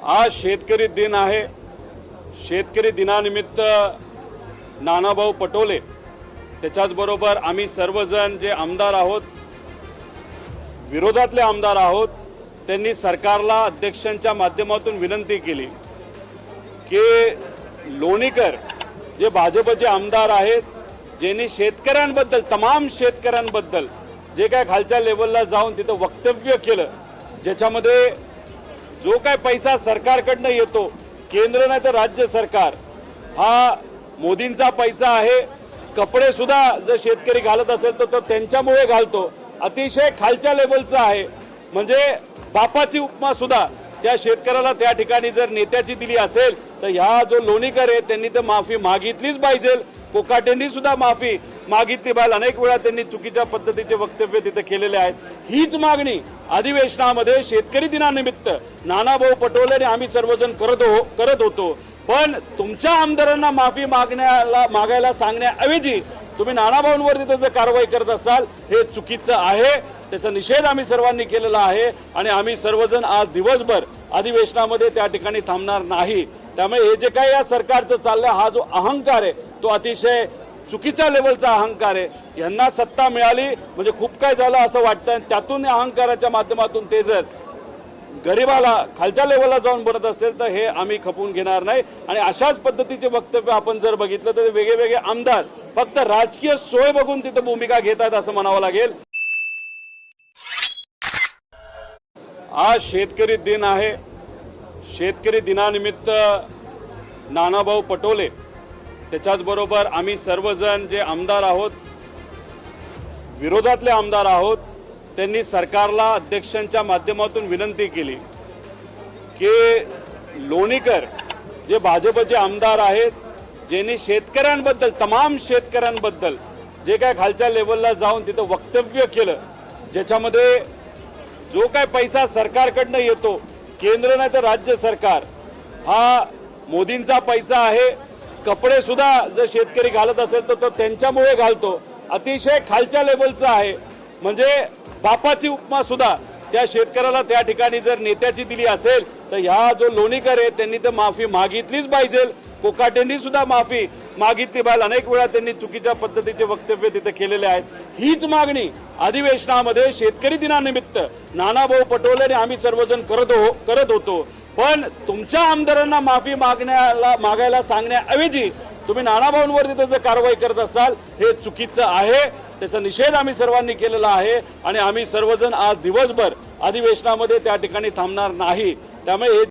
आज शेतकरी दिन आहे. शेतकरी दिनानिमित्त नानाभाऊ पटोले त्याच्याचबरोबर आम्ही सर्वजण जे आमदार आहोत विरोधातले आमदार आहोत त्यांनी सरकारला अध्यक्षांच्या माध्यमातून विनंती केली की लोणीकर जे भाजपचे आमदार आहेत ज्यांनी शेतकऱ्यांबद्दल तमाम शेतकऱ्यांबद्दल जे काय खालच्या लेवलला जाऊन तिथं वक्तव्य केलं ज्याच्यामध्ये जो काय पैसा सरकारकडनं येतो केंद्र नाही तर राज्य सरकार हा मोदींचा पैसा आहे. कपडे सुद्धा जर शेतकरी घालत असेल तर तो त्यांच्यामुळे घालतो. अतिशय खालच्या लेवलचा आहे. म्हणजे बापाची उपमा सुद्धा त्या शेतकऱ्याला त्या ठिकाणी जर नेत्याची दिली असेल तर ह्या जो लोणीकर आहे त्यांनी तर माफी मागितलीच पाहिजे. कोकाटेंनी सुद्धा माफी मागितली पाहिजे. अनेक वेळा त्यांनी चुकीच्या पद्धतीचे वक्तव्य तिथे केलेले आहेत. हीच मागणी अधिवेशनामध्ये शेतकरी दिनानिमित्त नानाभाऊ पटोले आणि आम्ही सर्वजण करत हो करत होतो. पण तुमच्या आमदारांना माफी मागण्याला मागायला सांगण्याऐवजी तुम्ही नानाभाऊंवर तिथं कारवाई करत असाल हे चुकीचं आहे. त्याचा निषेध आम्ही सर्वांनी केलेला आहे आणि आम्ही सर्वजण आज दिवसभर अधिवेशनामध्ये त्या ठिकाणी थांबणार नाही. त्यामुळे हे जे काही या सरकारचं चाललं हा जो अहंकार आहे तो अतिशय चुकीच्या लेवलचा अहंकार आहे. यांना सत्ता मिळाली म्हणजे खूप काय झालं असं वाटतं आणि त्यातून अहंकाराच्या माध्यमातून ते जर गरिबाला खालच्या लेवलला जाऊन बोलत असेल तर हे आम्ही खपवून घेणार नाही. आणि अशाच पद्धतीचे वक्तव्य आपण जर बघितलं तर वेगळे वेगळे आमदार फक्त राजकीय सोय बघून तिथं भूमिका घेत आहेत असं म्हणावं लागेल. आज शेतकरी दिन आहे. शेतकरी दिनानिमित्त नानाभाऊ पटोले त्याच्याचबरोबर आम्ही सर्वजण जे आमदार आहोत विरोधातले आमदार आहोत त्यांनी सरकारला अध्यक्षांच्या माध्यमातून विनंती केली की लोणीकर जे भाजपचे आमदार आहेत ज्यांनी शेतकऱ्यांबद्दल तमाम शेतकऱ्यांबद्दल जे काय खालच्या लेवलला जाऊन तिथं वक्तव्य केलं ज्याच्यामध्ये जो काय पैसा सरकारकडनं येतो केंद्र नाही तर राज्य सरकार हा मोदींचा पैसा आहे. कपडेसुद्धा जर शेतकरी घालत असेल तर तो त्यांच्यामुळे घालतो. अतिशय खालच्या लेवलचा आहे. म्हणजे बापाची उपमासुद्धा त्या शेतकऱ्याला त्या ठिकाणी जर नेत्याची दिली असेल तर ह्या जो लोणीकर आहे त्यांनी तर माफी मागितलीच पाहिजे. कोकाटेंनी सुद्धा माफी मागितली पाहिजे. अनेक वेळा त्यांनी चुकीच्या पद्धतीचे वक्तव्य तिथे केलेले आहेत. हीच मागणी अधिवेशनामध्ये शेतकरी दिनानिमित्त नानाभाऊ पटोले आणि आम्ही सर्वजण करत हो करत होतो. पण तुमच्या आमदारांना माफी मागण्याला मागायला सांगण्याऐवजी तुम्ही नाना भाऊंवरती जर कारवाई करत असाल हे चुकीचं आहे. त्याचा निषेध आम्ही सर्वांनी केलेला आहे आणि आम्ही सर्वजण आज दिवसभर अधिवेशनामध्ये त्या ठिकाणी थांबणार नाही. त्यामुळे हे